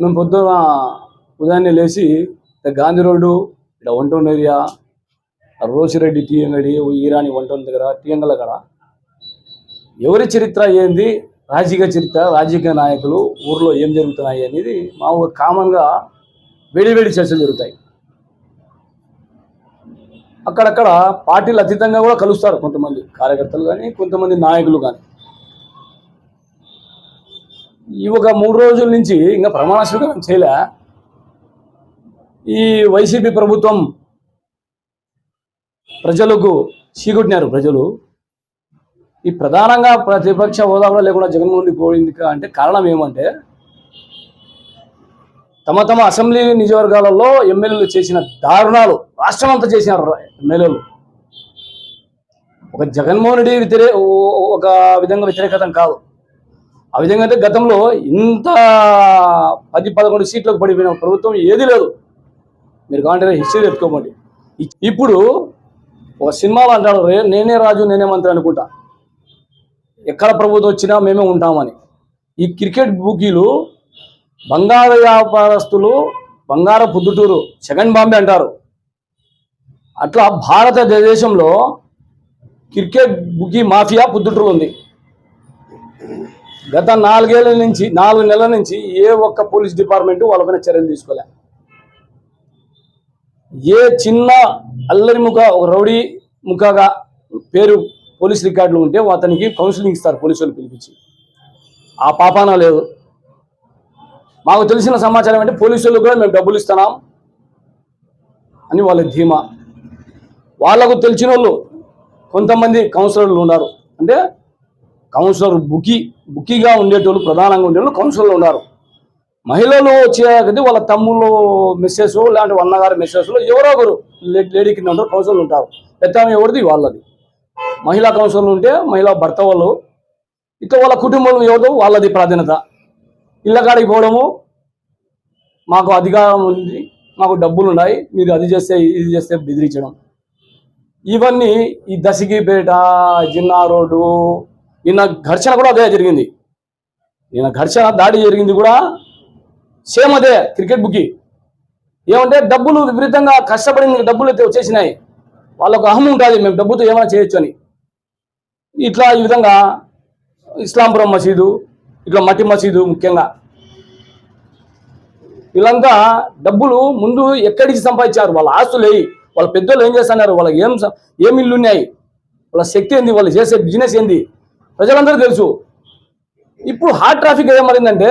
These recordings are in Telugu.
మేము పొద్దున ఉదయాన్నే లేచి గాంధీ రోడ్డు ఇక్కడ వంటోన్ ఏరియా రోసిరెడ్డి టీ అంగడి ఈరాని వంటోన్ దగ్గర టీ అంగల కాడ. ఎవరి చరిత్ర ఏంది? రాజకీయ చరిత్ర రాజకీయ నాయకులు ఊర్లో ఏం జరుగుతున్నాయి అనేది మామూలుగా కామన్గా వేడివేడి చర్చలు జరుగుతాయి. అక్కడక్కడ పార్టీలు అతీతంగా కూడా కలుస్తారు కొంతమంది కార్యకర్తలు కానీ కొంతమంది నాయకులు కానీ. ఈ ఒక మూడు రోజుల నుంచి ఇంకా ప్రమాణ స్వీకారం చేయలే. ఈ వైసీపీ ప్రభుత్వం ప్రజలకు చీకొట్టినారు ప్రజలు. ఈ ప్రధానంగా ప్రతిపక్ష హోదా కూడా లేకుండా జగన్మోహన్ రెడ్డి పోయింది అంటే కారణం ఏమంటే తమ తమ అసెంబ్లీ నియోజకవర్గాలలో ఎమ్మెల్యేలు చేసిన దారుణాలు రాష్ట్రం అంతా చేసినారు ఎమ్మెల్యేలు. ఒక జగన్మోహన్ రెడ్డి వ్యతిరే ఒక విధంగా వ్యతిరేకతం కాదు. ఆ విధంగా అంటే గతంలో ఇంత పది పదకొండు సీట్లకు పడిపోయిన ప్రభుత్వం ఏది లేదు. మీరు కావాలంటే హిస్టరీ ఎత్తుకోమండి ఇప్పుడు ఒక సినిమాలో అంటాడు రే నేనే రాజు నేనే మంత్రి అనుకుంటా. ఎక్కడ ప్రభుత్వం వచ్చినా మేమే ఉంటామని. ఈ క్రికెట్ బుకీలు బంగారు వ్యాపారస్తులు బంగార పుద్దుటూరు సెకండ్ బాంబే అంటారు. అట్లా భారతదేశంలో క్రికెట్ బుకీ మాఫియా పుద్దుటూరు ఉంది. గత నాలుగేళ్ళ నుంచి నాలుగు నెలల నుంచి ఏ ఒక్క పోలీస్ డిపార్ట్మెంట్ వాళ్ళపైన చర్యలు తీసుకోలే. ఏ చిన్న అల్లరి ముఖ ఒక రౌడీ ముఖగా పేరు పోలీస్ రికార్డులు ఉంటే అతనికి కౌన్సిలింగ్ ఇస్తారు పోలీసు వాళ్ళు పిలిపించి. ఆ పాపాన లేదు. మాకు తెలిసిన సమాచారం అంటే పోలీసు వాళ్ళు కూడా మేము డబ్బులు ఇస్తున్నాం అని వాళ్ళ ధీమా. వాళ్ళకు తెలిసిన వాళ్ళు కొంతమంది కౌన్సిలర్లు ఉన్నారు. అంటే కౌన్సిలర్ బుకి బుకిగా ఉండేటోళ్ళు ప్రధానంగా ఉండేటోళ్ళు కౌన్సిలర్లు ఉన్నారు. మహిళలు వచ్చేది వాళ్ళ తమ్ముళ్ళు మిస్సెస్ లాంటి అన్నగారి మిస్సెస్లు ఎవరో ఒకరు లేడీ కింద ఉంటారు కౌన్సిలర్లు ఉంటారు. పెద్ద ఎవరిది? వాళ్ళది. మహిళా కౌన్సిలర్లు ఉంటే మహిళా భర్త వాళ్ళు. ఇట్లా వాళ్ళ కుటుంబం ఎవరిదో వాళ్ళది ప్రాధాన్యత. ఇళ్ళకాడికి పోవడము మాకు అధికారం ఉంది మాకు డబ్బులు ఉన్నాయి మీరు అది చేస్తే ఇది చేస్తే బెదిరించడం. ఇవన్నీ ఈ దశగిపేట జిన్నా రోడ్డు నిన్న ఘర్షణ కూడా అదే జరిగింది. నిన్న ఘర్షణ దాడి జరిగింది కూడా సేమ్ అదే క్రికెట్ బుక్కి. ఏమంటే డబ్బులు విపరీతంగా కష్టపడి డబ్బులు అయితే వచ్చేసినాయి. వాళ్ళకు అహం ఉంటుంది మేము డబ్బుతో ఏమైనా చేయొచ్చు అని. ఇట్లా ఈ విధంగా ఇస్లాంపురం మసీదు ఇట్లా మట్టి మసీదు ముఖ్యంగా. వీళ్ళంతా డబ్బులు ముందు ఎక్కడికి సంపాదించారు? వాళ్ళ ఆస్తులు ఏవి? వాళ్ళ పెద్దోళ్ళు ఏం చేస్తున్నారు? వాళ్ళకి ఏం ఏమి ఏం ఇల్లు ఉన్నాయి వాళ్ళ శక్తి ఏంది? వాళ్ళు చేసే బిజినెస్ ఏంది? ప్రజలందరూ తెలుసు. ఇప్పుడు హార్ట్ ట్రాఫిక్ ఏమరిందంటే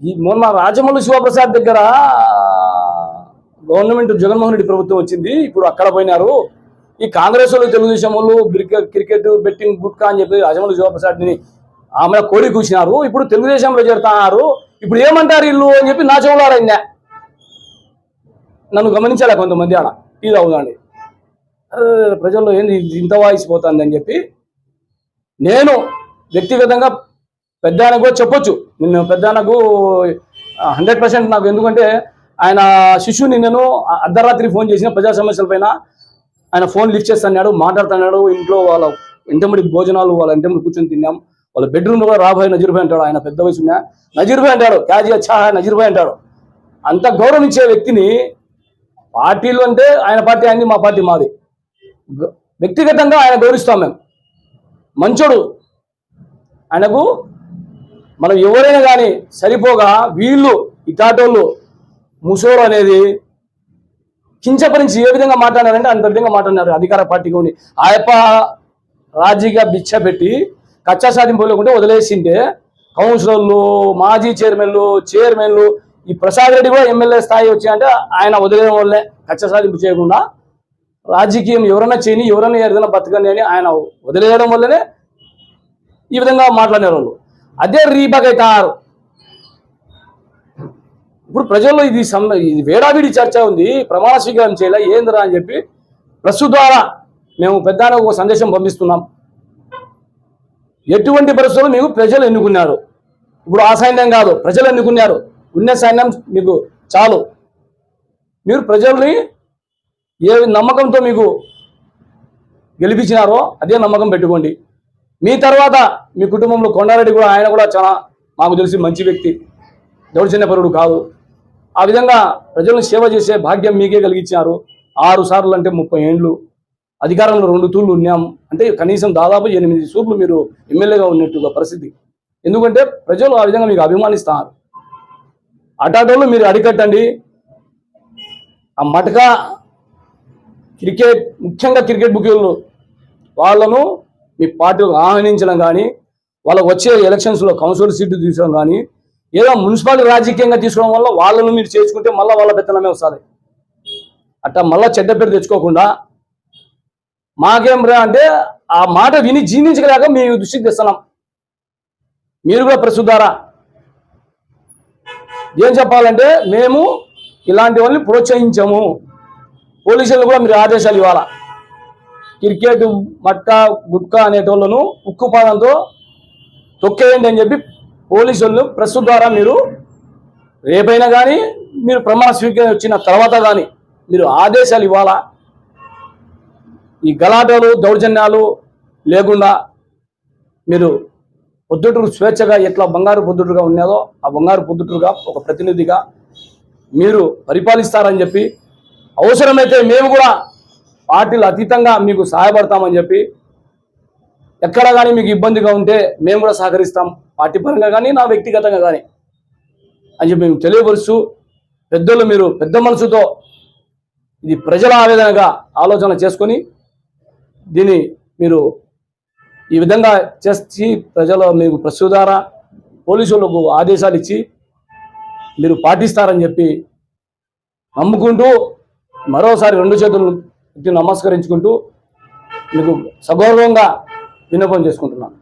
ఈ మొన్న రాజమౌళి శివప్రసాద్ దగ్గర గవర్నమెంట్ జగన్మోహన్ రెడ్డి ప్రభుత్వం వచ్చింది. ఇప్పుడు అక్కడ పోయినారు. ఈ కాంగ్రెస్ వాళ్ళు తెలుగుదేశం వాళ్ళు క్రికెట్ క్రికెట్ బెట్టింగ్ గుట్కా అని చెప్పి రాజమౌళి శివప్రసాద్ని ఆమె కోడి కూర్చున్నారు ఇప్పుడు తెలుగుదేశంలో చేరుతున్నారు ఇప్పుడు ఏమంటారు ఇల్లు అని చెప్పి నా ఆయన నన్ను గమనించాలి కొంతమంది ఆడ. టీ తాగుదండి ప్రజల్లో ఏంది ఇంత వాయిస్ పోతుంది అని చెప్పి నేను వ్యక్తిగతంగా పెద్దాయనకు చెప్పొచ్చు. నిన్ను పెద్దాయనకు హండ్రెడ్ పర్సెంట్ నాకు ఎందుకంటే ఆయన శిశువుని నేను అర్ధరాత్రి ఫోన్ చేసిన ప్రజా సమస్యల పైన ఆయన ఫోన్ లిఫ్ట్ చేస్తున్నాడు మాట్లాడుతున్నాడు ఇంట్లో వాళ్ళ ఇంటమిడి భోజనాలు వాళ్ళ ఇంటమిడి కూర్చొని తిన్నాం. వాళ్ళ బెడ్రూమ్ కూడా రాబోయే నజీర్ భాయ్ అంటాడు ఆయన పెద్ద వయసు ఉన్నా. నజీర్ భాయ్ అంటాడు క్యాజీ అచ్చా హై నజీర్ భాయ్ అంటాడు. అంత గౌరవించే వ్యక్తిని పార్టీలు అంటే ఆయన పార్టీ అయింది మా పార్టీ మాది. వ్యక్తిగతంగా ఆయన గౌరవిస్తాం మేము. మంచోడు. ఆయనకు మనం ఎవరైనా కానీ సరిపోగా వీళ్ళు ఇటాటోళ్ళు ముసోరు అనేది కించపరించి ఏ విధంగా మాట్లాడారంటే అంత విధంగా మాట్లాడినారు. అధికార పార్టీకి ఉండి ఆయప్ప రాజీగా రాజకీయ బిచ్చ పెట్టి కచ్చా సాధింపు లేకుంటే వదిలేసింటే కౌన్సిలర్లు మాజీ చైర్మన్లు చైర్మన్లు ఈ ప్రసాద్ రెడ్డి కూడా ఎమ్మెల్యే స్థాయి వచ్చాయంటే ఆయన వదిలేయడం వల్లే కచ్చ సాధింపు చేయకుండా రాజకీయం ఎవరైనా చేయని ఎవరైనా ఏదైనా బతకని అని ఆయన వదిలేయడం వల్లనే ఈ విధంగా మాట్లాడినారు వాళ్ళు. అదే రీబగైతారు ఇప్పుడు ప్రజల్లో ఇది సమ్ ఇది వేడావిడి చర్చ ఉంది. ప్రమాణ స్వీకారం చేయాలి ఏందిరా అని చెప్పి ప్రెస్ ద్వారా మేము పెద్ద ఒక సందేశం పంపిస్తున్నాం. ఎటువంటి పరిస్థితులు మీకు ప్రజలు ఎన్నుకున్నారు? ఇప్పుడు ఆ సైన్యం కాదు ప్రజలు ఎన్నుకున్నారు. ఉన్న సైన్యం మీకు చాలు. మీరు ప్రజల్ని ఏ నమ్మకంతో మీకు గెలిపించినారో అదే నమ్మకం పెట్టుకోండి. మీ తర్వాత మీ కుటుంబంలో కొండారెడ్డి కూడా ఆయన కూడా చాలా మాకు తెలిసి మంచి వ్యక్తి. దౌర్జన్యపరుడు కాదు. ఆ విధంగా ప్రజలను సేవ చేసే భాగ్యం మీకే కలిగించారు ఆరు సార్లు అంటే ముప్పై ఏండ్లు. అధికారంలో రెండు తూర్లు ఉన్నాం. అంటే కనీసం దాదాపు ఎనిమిది సూర్లు మీరు ఎమ్మెల్యేగా ఉన్నట్టుగా పరిస్థితి. ఎందుకంటే ప్రజలు ఆ విధంగా మీకు అభిమానిస్తారు. అటాటోళ్ళు మీరు అడికట్టండి ఆ మటక క్రికెట్ ముఖ్యంగా క్రికెట్ బుకీలు వాళ్ళను మీ పార్టీలకు ఆహ్వానించడం కానీ వాళ్ళకు వచ్చే ఎలక్షన్స్లో కౌన్సిల్ సీట్లు తీసుకోవడం కానీ ఏదో మున్సిపాలిటీ రాజకీయంగా తీసుకోవడం వల్ల వాళ్ళను మీరు చేసుకుంటే మళ్ళీ వాళ్ళ పెత్తనమే వస్తుంది. అట్లా మళ్ళీ చెడ్డ పేరు తెచ్చుకోకుండా మాకేం రా అంటే ఆ మాట విని జీవించగలేక మీ దృష్టికి తెస్తున్నాం. మీరు కూడా ప్రస్తుతారా? ఏం చెప్పాలంటే మేము ఇలాంటి వాళ్ళని ప్రోత్సహించాము. పోలీసులు కూడా మీరు ఆదేశాలు ఇవ్వాలా? క్రికెట్ మట్కా గుట్కా అనేటోళ్ళను ఉక్కు పాదంతో తొక్కేయండి అని చెప్పి పోలీసులను ప్రెస్ ద్వారా మీరు రేపైనా కానీ మీరు ప్రమాణ స్వీకరణ వచ్చిన తర్వాత కానీ మీరు ఆదేశాలు ఇవ్వాలా? ఈ గలాటోలు దౌర్జన్యాలు లేకుండా మీరు పొద్దుటూరు స్వేచ్ఛగా ఎట్లా బంగారు పొద్దుటూరుగా ఉన్నదో ఆ బంగారు పొద్దుటూరుగా ఒక ప్రతినిధిగా మీరు పరిపాలిస్తారని చెప్పి అవసరమైతే మేము కూడా పార్టీలు అతీతంగా మీకు సహాయపడతామని చెప్పి ఎక్కడ కానీ మీకు ఇబ్బందిగా ఉంటే మేము కూడా సహకరిస్తాం. పార్టీ పరంగా కానీ నా వ్యక్తిగతంగా కానీ అని చెప్పి మేము తెలియపరుస్తూ పెద్దలు మీరు పెద్ద మనసుతో ఇది ప్రజల ఆవేదనగా ఆలోచన చేసుకొని దీన్ని మీరు ఈ విధంగా చేసి ప్రజలు మీకు ప్రస్తుత ద్వారా పోలీసులకు ఆదేశాలు ఇచ్చి మీరు పాటిస్తారని చెప్పి నమ్ముకుంటూ మరోసారి రెండు చేతులు నమస్కరించుకుంటూ మీకు సగౌరవంగా విన్నపం చేసుకుంటున్నాను.